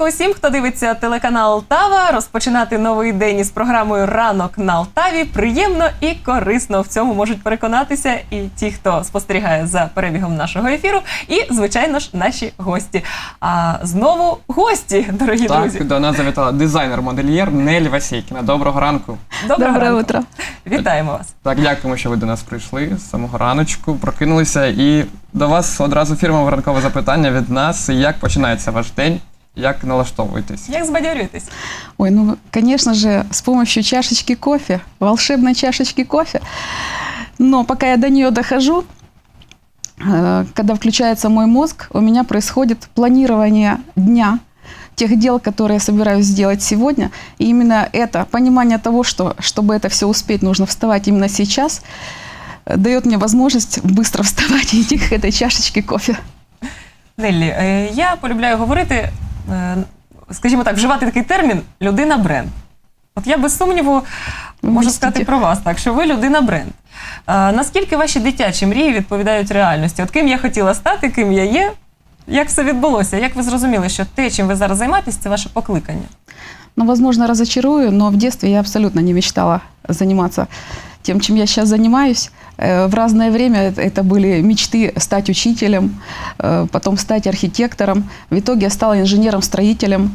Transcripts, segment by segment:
ранку усім, хто дивиться телеканал Алтава. Розпочинати новий день із програмою Ранок на Алтаві приємно і корисно. В цьому можуть переконатися і ті, хто спостерігає за перебігом нашого ефіру, і звичайно ж наші гості. А знову гості, дорогі друзі. Так, до нас завітала дизайнер-модельєр Нелі Васейкіна. Доброго ранку. Доброго Доброе ранку. утро. Вітаємо вас. Так, дякуємо, що ви до нас прийшли з самого раночку, прокинулися. І до вас одразу фірмове ранкове запитання від нас. Як починається ваш день? Як налаштовуєтесь? Як збадьорюєтесь? Ой, ну, конечно же, с помощью чашечки кофе, волшебной чашечки кофе. Но пока я до нее дохожу, э, когда включается мой мозг, у меня происходит планирование дня, тех дел, которые я собираюсь сделать сегодня. И именно это, понимание того, что, чтобы это все успеть, нужно вставать именно сейчас, э, дает мне возможность быстро вставать и идти к этой чашечке кофе. Неллі, е, я полюбляю говорити, е, скажімо так, вживати такий термін людина бренд. От я без сумніву можу сказати про вас, так що ви людина бренд. А, наскільки ваші дитячі мрії відповідають реальності? От ким я хотіла стати, ким я є? Як все відбулося? Як ви зрозуміли, що те, чим ви зараз займаєтесь, це ваше покликання? Ну, возможно, разочарую, но в детстве я абсолютно не мечтала заниматься тем, чем я сейчас занимаюсь. Э, В разное время это- были мечты стать учителем, э, потом стать архитектором. В итоге я стала инженером-строителем.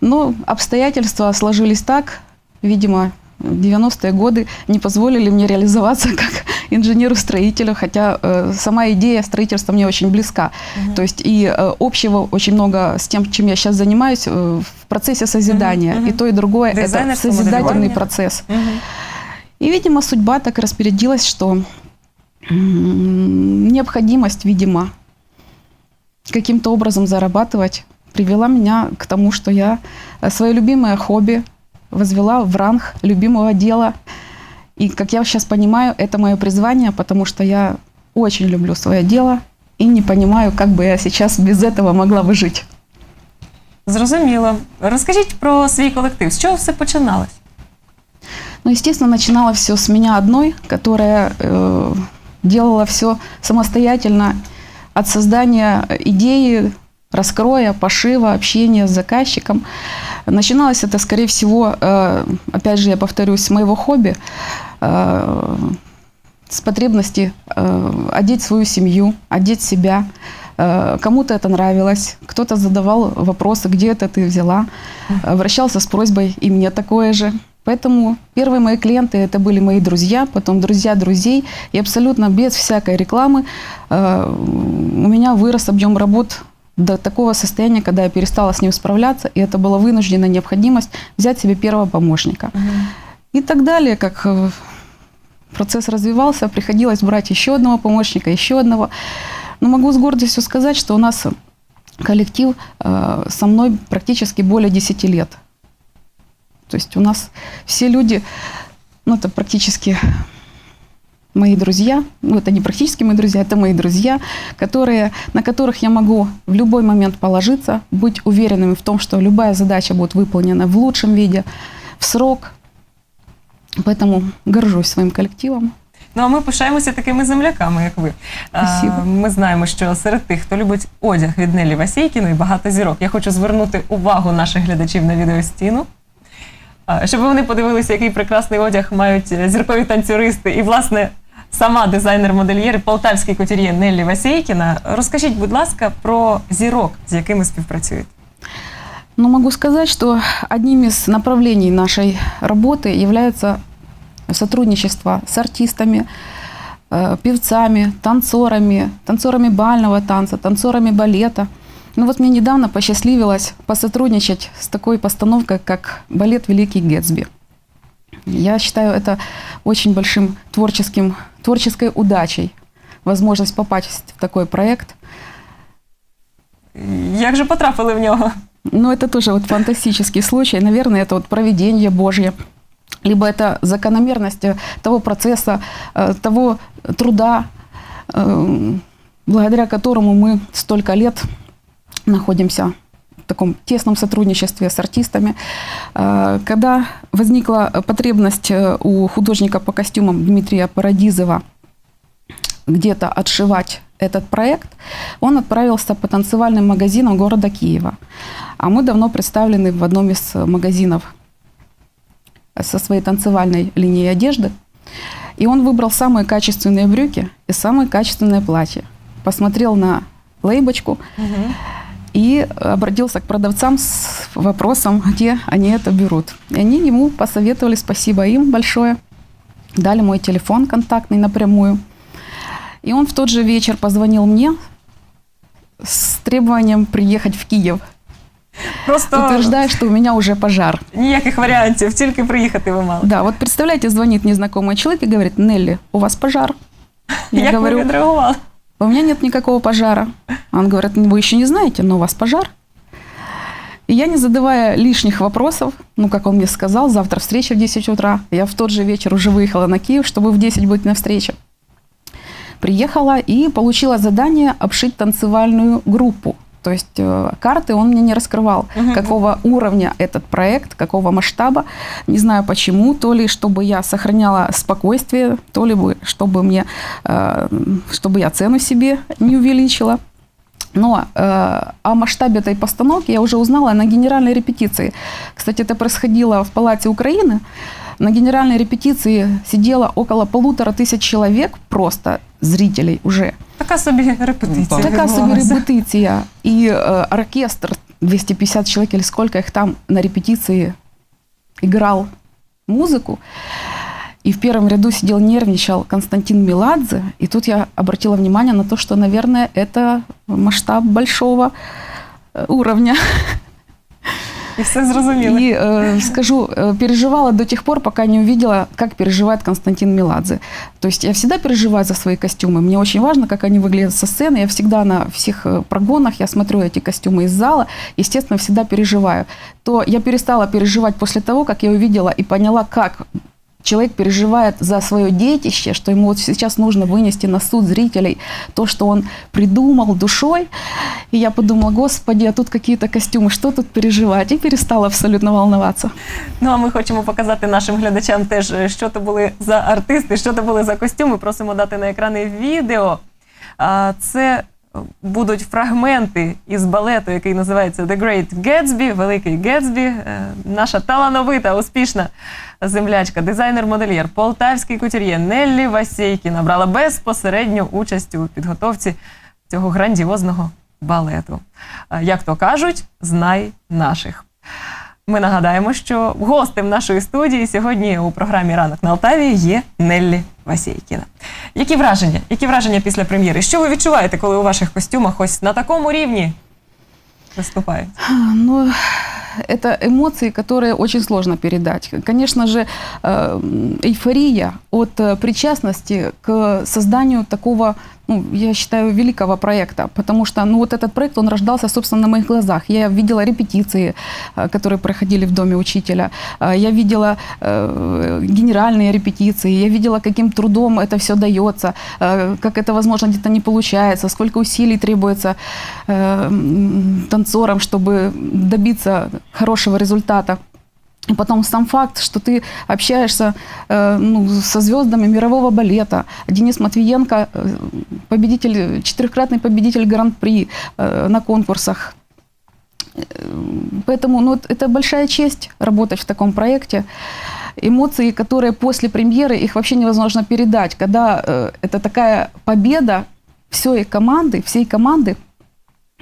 Но обстоятельства сложились так, видимо, 90-е годы не позволили мне реализоваться как инженеру-строителю, хотя э, сама идея строительства мне очень близка. То есть и э, общего очень много с тем, чем я сейчас занимаюсь э, в процессе созидания. Мгм, мгм. И то, и другое это созидательный процесс. И, видимо, судьба так распорядилась, что м, необходимость, видимо, каким-то образом зарабатывать привела меня к тому, что я э, свое любимое хобби возвела в ранг любимого дела. И, как я сейчас понимаю, это мое призвание, потому что я очень люблю свое дело и не понимаю, как бы я сейчас без этого могла бы жить. Зрозуміло. Розкажіть про свій колектив. З чого все починалось? Ну, естественно, начинала все с меня одной, которая э, делала все самостоятельно от создания идеи, раскроя, пошива, общения с заказчиком. Начиналось это, скорее всего, э, опять же, я повторюсь, с моего хобби, э, с потребности э, одеть свою семью, одеть себя. Э, Кому-то это нравилось, кто-то задавал вопросы, где это ты взяла, обращался с просьбой и мне такое же. Поэтому первые мои клиенты это были мои друзья, потом друзья друзей, и абсолютно без всякой рекламы э, у меня вырос объем работ до такого состояния, когда я перестала с ним справляться, и это была вынужденная необходимость взять себе первого помощника. И так далее, как э, процесс развивался, приходилось брать еще одного помощника, еще одного. Но могу с гордостью сказать, что у нас коллектив э, со мной практически более 10 лет. То есть у нас все люди, ну это практически мои друзья, ну это не практически мои друзья, это мои друзья, которые, на которых я могу в любой момент положиться, быть уверенными в том, что любая задача будет выполнена в лучшем виде, в срок. Поэтому горжусь своим коллективом. Ну а ми пишаємося такими земляками, як ви. А, Спасибо. Ми знаємо, що серед тих, хто любить одяг від Нелі Васейкіної, багато зірок. Я хочу звернути увагу наших глядачів на відеостіну. а, Щоб вони подивилися, який прекрасний одяг мають е, зіркові танцюристи. І, власне, сама дизайнер-модельєр, і полтавський кутюр'є Неллі Васейкіна. Розкажіть, будь ласка, про зірок, з якими співпрацюєте. Но могу сказать, что одним из направлений нашей работы является сотрудничество с артистами, э, певцами, танцорами, танцорами бального танца, танцорами балета. ну вот мне недавно посчастливилось посотрудничать с такой постановкой, как балет «Великий Гэтсби». Я считаю это очень большим творческим, творческой удачей, возможность попасть в такой проект. Як же потрапили в нього? Ну, это тоже вот фантастический случай. Наверное, это вот проведение Божье. Либо это закономерность э, того процесса, э, того труда, э, благодаря которому мы столько лет находимся в таком тесном сотрудничестве с артистами. Э, Когда возникла потребность э, у художника по костюмам Дмитрия Парадизова где-то отшивать этот проект, он отправился по танцевальным магазинам города Киева. А мы давно представлены в одном из э, магазинов со своей танцевальной линией одежды. И он выбрал самые качественные брюки и самые качественные платья. Посмотрел на лейбочку и обратился к продавцам с вопросом, где они это берут. И они ему посоветовали, спасибо им большое, дали мой телефон контактный напрямую. И он в тот же вечер позвонил мне с требованием приехать в Киев, Просто утверждая, что у меня уже пожар. ніяких варіантів, тільки приїхати ви мали. Да, вот представляете, звонит незнакомый человек и говорит, Нелли, у вас пожар. Я Як ви говорю, відреагували? У меня нет никакого пожара. Он говорит, вы еще не знаете, но у вас пожар. И я, не задавая лишних вопросов, ну, как он мне сказал, завтра встреча в 10 утра, я в тот же вечер уже выехала на Киев, чтобы в 10 быть на встрече. Приехала и получила задание обшить танцевальную группу. То есть э, карты он мне не раскрывал, Мгм. какого уровня этот проект, какого масштаба. Не знаю почему, то ли чтобы я сохраняла спокойствие, то ли бы, чтобы мне, э, чтобы я цену себе не увеличила. Но э, о масштабе этой постановки я уже узнала на генеральной репетиции. Кстати, это происходило в Палате Украины. На генеральной репетиции сидело около полутора тысяч человек просто зрителей уже. Така собі репетиція. Так. Така собі відбувалася. репетиція. І е, оркестр 250 человек или сколько их там на репетиции играл музыку. И в первом ряду сидел, нервничал Константин Меладзе. И тут я обратила внимание на то, что, наверное, это масштаб большого э, уровня. І все зрозуміло. И э, скажу, переживала до тех пор, пока не увидела, как переживает Константин Меладзе. То есть я всегда переживаю за свои костюмы. Мне очень важно, как они выглядят со сцены. Я всегда на всех э, прогонах, я смотрю эти костюмы из зала, естественно, всегда переживаю. То я перестала переживать после того, как я увидела и поняла, как человек переживает за свое детище, что ему вот сейчас нужно вынести на суд зрителей то, что он придумал душой. И я подумала, господи, а тут какие-то костюмы, что тут переживать? И перестала абсолютно волноваться. Ну а ми хочемо показати нашим глядачам теж, що то були за артисти, що то були за костюми. Просимо дати на екрани відео. А, Це будуть фрагменти із балету, який називається The Great Gatsby, Великий Гетсбі. Наша талановита, успішна землячка, дизайнер-модельєр, полтавський кутюр'є Неллі Васейкіна брала безпосередню участь у підготовці цього грандіозного балету. Е, Як то кажуть, знай наших. Ми нагадаємо, що гостем нашої студії сьогодні у програмі Ранок на Алтаві є Неллі Васейкіна. Які враження? Які враження після прем'єри? Що ви відчуваєте, коли у ваших костюмах ось на такому рівні виступають? Ну, это эмоции, которые очень сложно передать. Конечно же, э, эйфория от э, причастности к созданию такого, ну, я считаю, великого проекта. Потому что, ну, вот этот проект, он рождался, собственно, на моих глазах. Я видела репетиции, э, которые проходили в Доме учителя. Э, Я видела э, генеральные репетиции. Я видела, каким трудом это все дается, как это, возможно, где-то не получается, сколько усилий требуется танцорам, чтобы добиться хорошего результата. И потом сам факт, что ты общаешься э, ну, со звездами мирового балета. Денис Матвиенко, э, победитель, четырехкратный победитель Гран-при э, на конкурсах. Э, Поэтому ну, это большая честь работать в таком проекте. Эмоции, которые после премьеры, их вообще невозможно передать. Когда э, это такая победа всей команды, всей команды,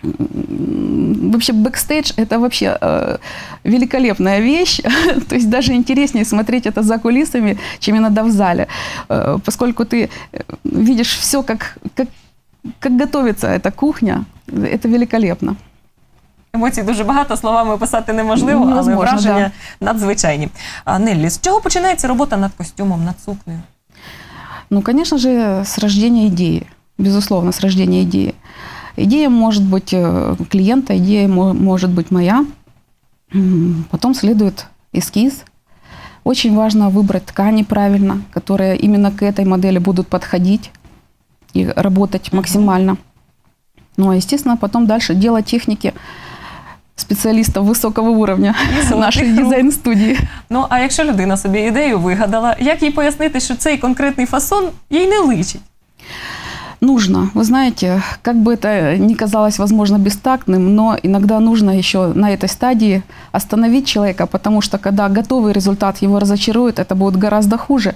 Вообще бэкстейдж это вообще э, великолепная вещь. То есть даже интереснее смотреть это за кулисами, чем иногда в зале, Э, поскольку ты э, видишь все, как, как, как готовится эта кухня. Это великолепно. Емоцій дуже багато, словами описати неможливо, але Невозможно, враження надзвичайні. А Неллі, з чого починається робота над костюмом, над сукнею? Ну, конечно же, с рождения идеи. Безусловно, с рождения идеи. Идея может быть э, клиента, идея мо- может быть моя. М, Потом следует эскиз. Очень важно выбрать ткани правильно, которые именно к этой модели будут подходить и работать Мгм. максимально. Ну, а, естественно, потом дальше дело техники специалистов высокого уровня І золотих нашей рук. дизайн-студии. Ну а якщо людина собі ідею вигадала, як їй пояснити, що цей конкретний фасон їй не личить? Нужно. Вы знаете, как бы это ни казалось, возможно, бестактным, но иногда нужно еще на этой стадии остановить человека, потому что когда готовый результат его разочарует, это будет гораздо хуже.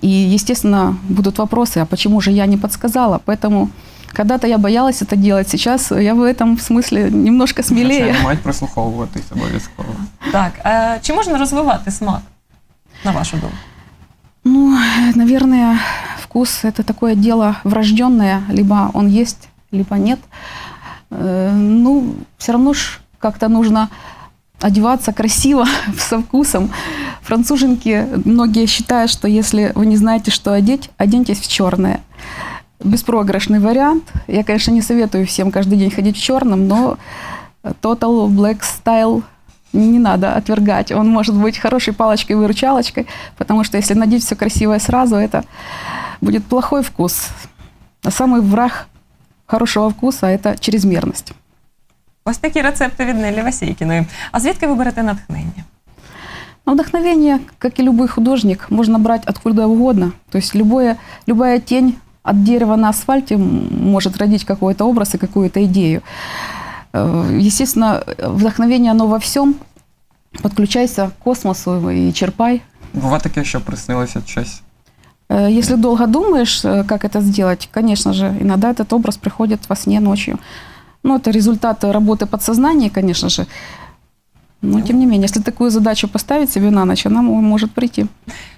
И, естественно, будут вопросы, а почему же я не подсказала? Поэтому когда-то я боялась это делать, сейчас я в этом смысле немножко смелее. Звичайно, мають прислуховуватись обов'язково. Так, а чи можна розвивати смак, на вашу думку? Ну, наверное, вкус это такое дело врожденное, либо он есть, либо нет. Э, Ну, все равно ж как-то нужно одеваться красиво, со вкусом. Француженки, многие считают, что если вы не знаете, что одеть, оденьтесь в черное. Беспроигрышный вариант. Я, конечно, не советую всем каждый день ходить в черном, но Total Black Style не надо отвергать. Он может быть хорошей палочкой-выручалочкой, потому что если надеть все красивое сразу, это будет плохой вкус. А самый враг хорошего вкуса – это чрезмерность. Ось такі рецепти від Нелі Васейкіної. А звідки ви берете натхнення? Но вдохновение, как и любой художник, можно брать откуда угодно. То есть любое, любая тень от дерева на асфальте м- может родить какой-то образ и какую-то идею. Э, Естественно, вдохновение оно во всем. Подключайся к космосу и черпай. Буває таке, що приснилося щось. Э, Если долго думаешь, э, как это сделать, конечно же, иногда этот образ приходит во сне ночью. Ну, это результат работы подсознания, конечно же. Но, тем не менее, если такую задачу поставить себе на ночь, она м- может прийти.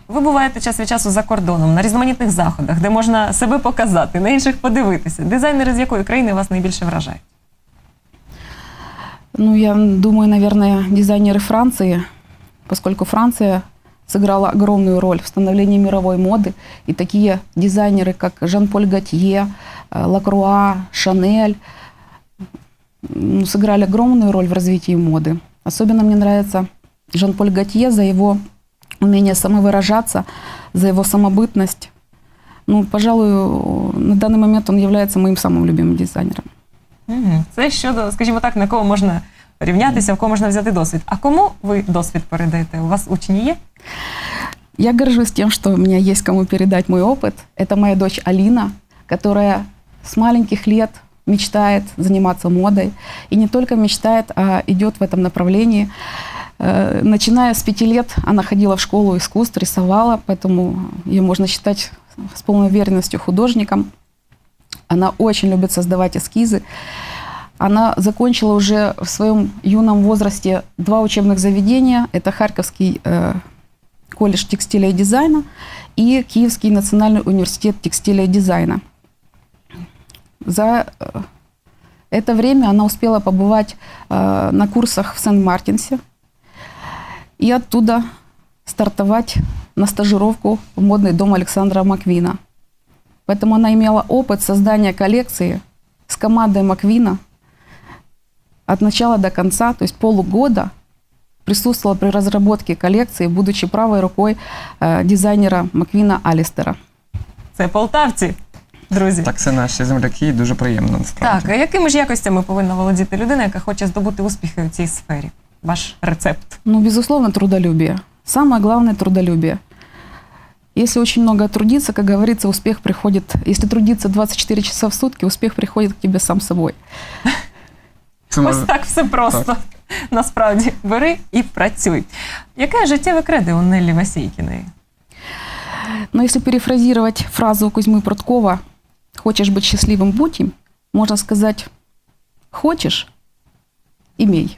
Ви буваєте час від часу за кордоном, на різноманітних заходах, де можна себе показати, на інших подивитися. Дизайнери з якої країни вас найбільше вражають? Ну, я думаю, наверное, дизайнеры Франции, поскольку Франция сыграла огромную роль в становлении мировой моды. И такие дизайнеры, как Жан-Поль Готье, э, Лакруа, Шанель, сыграли огромную роль в развитии моды. Особенно мне нравится Жан-Поль Готье за его умение самовыражаться, за его самобытность. Ну, пожалуй, на данный момент он является моим самым любимым дизайнером. Угу. Це щодо, скажімо так, на кого можна рівнятися, в кого можна взяти досвід. А кому ви досвід передаєте? У вас учні є? Я горжусь тем, что у меня есть кому передать мой опыт. Это моя дочь Алина, которая с маленьких лет мечтает заниматься модой. И не только мечтает, а идет в этом направлении. Э, Начиная с пяти лет она ходила в школу искусств, рисовала, поэтому ее можно считать с полной уверенностью художником. Она очень любит создавать эскизы. Она закончила уже в своем юном возрасте два учебных заведения. Это Харьковский э, колледж текстиля и дизайна и Киевский национальный университет текстиля и дизайна. За э, это время она успела побывать э, на курсах в Сент-Мартинсе и оттуда стартовать на стажировку в модный дом Александра Маквина. Поэтому она имела опыт создания коллекции с командой Маквина от начала до конца, то есть полугода присутствовала при разработке коллекции, будучи правой рукой э, дизайнера Маквина Алистера. Це полтавці, друзі. Так, це наші земляки, і дуже приємно насправді. Так, а якими ж якостями повинна володіти людина, яка хоче здобути успіхи у цій сфері? Ваш рецепт. Ну, безусловно, трудолюбие. Самое главное – трудолюбие. Если очень много трудиться, как говорится, успех приходит... Если трудиться 24 часа в сутки, успех приходит к тебе сам собой. Це Ось може- так все просто. Насправді, бери і працюй. Яке життєве кредо у Неллі Васейкіної? Но если перефразировать фразу Кузьмы Пруткова «Хочешь быть счастливым – будь им», можно сказать «Хочешь – имей».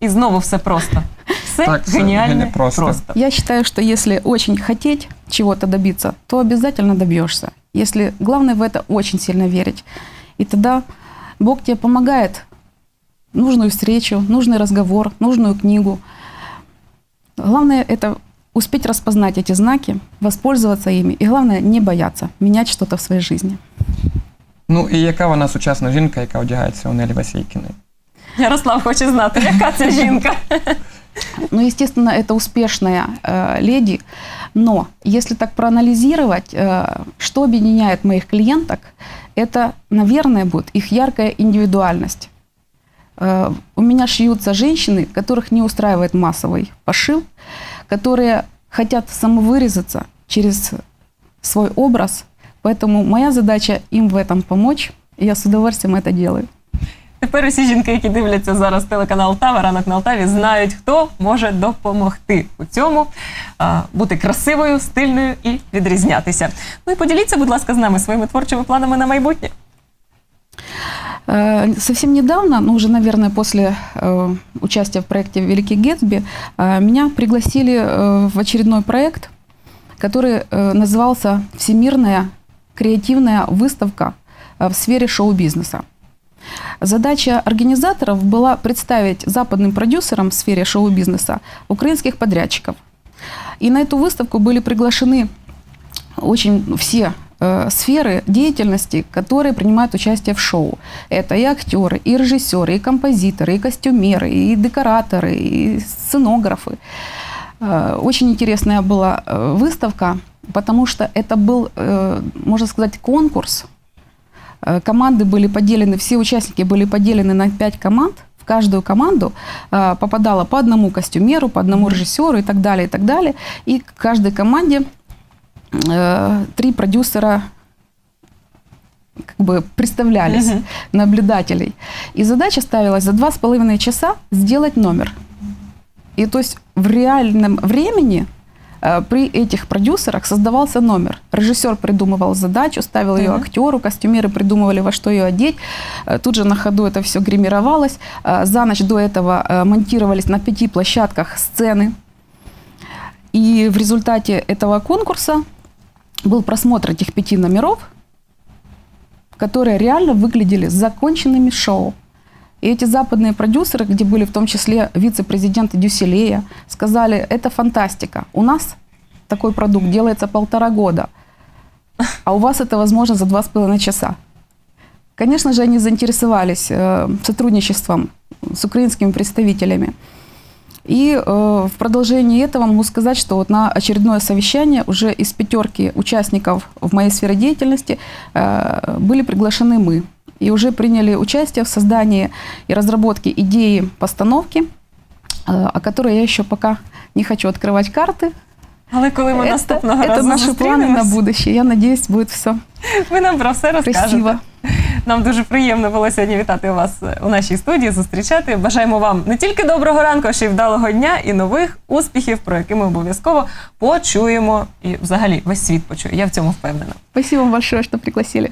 І знову все просто. Все Так, все геніальне гені- просто. просто. Я считаю, что если очень хотеть чего-то добиться, то обязательно добьешься. Если главное в это очень сильно верить. И тогда Бог тебе помогает нужную встречу, нужный разговор, нужную книгу. Главное это успеть распознать эти знаки, воспользоваться ими. И главное не бояться менять что-то в своей жизни. Ну і яка вона сучасна жінка, яка одягається у Нелі Васейкіної? Ярослав хоче знати, яка це жінка. Ну, естественно, это успешная э, леди, но если так проанализировать, э, что объединяет моих клиенток, это, наверное, будет их яркая индивидуальность. Э, у меня шьются женщины, которых не устраивает массовый пошив, которые хотят самовыразиться через свой образ, Поэтому моя задача им в этом помочь, и я с удовольствием это делаю Тепер усі жінки, які дивляться зараз телеканал Алтава, ранок на Алтаві, знають, хто може допомогти у цьому, а, бути красивою, стильною і відрізнятися. Ну і поділіться, будь ласка, з нами своїми творчими планами на майбутнє. Э, Совсем недавно, ну уже, наверное, после э, участия в проекте «Великий Гэтсби», э, меня пригласили э, в очередной проект, который э, назывался «Всемирная креативная выставка э, в сфере шоу-бизнеса». Задача организаторов была представить западным продюсерам в сфере шоу-бизнеса украинских подрядчиков. И на эту выставку были приглашены очень все э, сферы деятельности, которые принимают участие в шоу. Это и актеры, и режиссеры, и композиторы, и костюмеры, и декораторы, и сценографы. Э, Очень интересная была э, выставка, потому что это был, можно сказать, конкурс. Э, Команды были поделены, все участники были поделены на пять команд. В каждую команду э, попадало по одному костюмеру, по одному режиссеру и так далее, и так далее. И к каждой команде э, три продюсера как бы представлялись, Мгм. наблюдателей. И задача ставилась за два с половиной часа сделать номер. И то есть в реальном времени при этих продюсерах создавался номер. Режиссер придумывал задачу, ставил ее актеру, костюмеры придумывали, во что ее одеть. Э, Тут же на ходу это все гримировалось. Э, За ночь до этого э, монтировались на пяти площадках сцены. И в результате этого конкурса был просмотр этих пяти номеров, которые реально выглядели законченными шоу. И эти западные продюсеры, где были в том числе вице-президенты Дюселея, сказали, это фантастика. У нас такой продукт делается полтора года, а у вас это возможно за два с половиной часа. Конечно же, они заинтересовались э, сотрудничеством с украинскими представителями. И э, в продолжении этого могу сказать, что вот на очередное совещание уже из пятерки участников в моей сфере деятельности э, были приглашены мы. И уже приняли участие в создании и разработке идеи постановки, э, о которой я еще пока не хочу открывать карты. Але коли ми это наступного это разу наши планы на зустрінемось, будущее. Я надеюсь, будет все ви нам про все розкажете. красиво. Нам дуже приємно було сьогодні вітати вас у нашій студії, зустрічати. Бажаємо вам не тільки доброго ранку, а ще й вдалого дня і нових успіхів, про які ми обов'язково почуємо. І взагалі весь світ почує. Я в цьому впевнена. Спасибо вам большое, что пригласили.